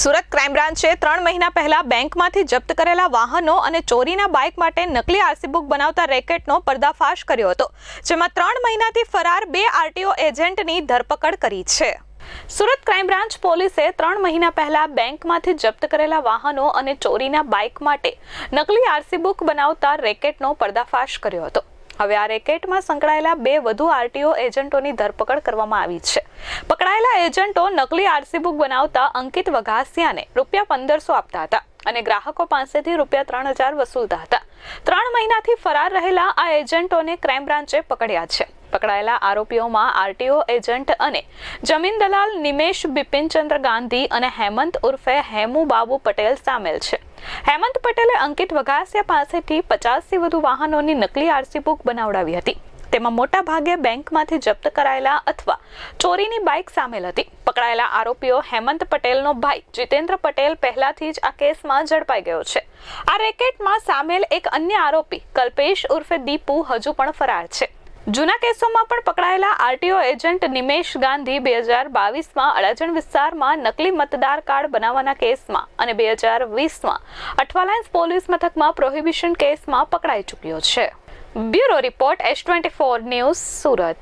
Surat crime બ્રાન્ચે ત્રણ મહિના પહેલા બેંકમાંથી જપ્ત કરેલા વાહનો અને ચોરીના બાઇક માટે નકલી આરસી બુક બનાવતા રેકેટનો પર્દાફાશ કર્યો હતો, જેમાં ત્રણ મહિનાથી ફરાર બે આરટીઓ એજન્ટની ધરપકડ કરી છે. સુરત ક્રાઇમ બ્રાન્ચ પોલીસે ત્રણ મહિના પહેલા બેંકમાંથી જપ્ત કરેલા વાહનો અને ચોરીના બાઇક માટે નકલી આરસી બુક બનાવતા રેકેટનો પર્દાફાશ કર્યો હતો. હવે આ રેકેટમાં સંકળાયેલા બે વધુ આરટીઓ એજન્ટોની ધરપકડ કરવામાં આવી છે. પકડાયેલા એજન્ટો નકલી આરસી બુક બનાવતા અંકિત વઘાસિયાને રૂપિયા પંદરસો આપતા હતા અને ગ્રાહકો પાસેથી રૂપિયા ત્રણ હજાર વસૂલતા હતા. ત્રણ મહિનાથી ફરાર રહેલા આ એજન્ટોને ક્રાઇમ બ્રાન્ચે પકડ્યા છે. પકડાયેલા આરોપીઓમાં આરટીઓ એજન્ટ અને જમીન દલાલ નિમેશ બિપિનચંદ્ર ગાંધી અને હેમંત ઉર્ફે હેમુ બાબુ પટેલ સામેલ છે. હેમંત પટેલે અંકિત વઘાસિયા પાસેથી પચાસથી વધુ વાહનોની નકલી આરસી બુક બનાવડાવી હતી. તેમાં મોટા ભાગે બેંકમાંથી જપ્ત કરાયેલા અથવા ચોરીની બાઇક સામેલ હતી. પકડાયેલા આરોપીઓ હેમંત પટેલનો ભાઈ જીતેન્દ્ર પટેલ પહેલાથી જ આ કેસમાં ઝડપાઈ ગયો છે. આ રેકેટમાં સામેલ એક અન્ય આરોપી કલ્પેશ ઉર્ફે દીપુ હજુ પણ ફરાર છે. જૂના કેસોમાં પણ પકડાયેલા આરટીઓ એજન્ટ નિમેશ ગાંધી બે હજાર બાવીસમાં અડાજણ વિસ્તારમાં નકલી મતદાર કાર્ડ બનાવવાના કેસમાં અને બે હજાર વીસમાં અઠવાલાઇન્સ પોલીસ મથકમાં પ્રોહિબિશન કેસમાં પકડાઈ ચૂક્યો છે. Bureau report S twenty four news Surat.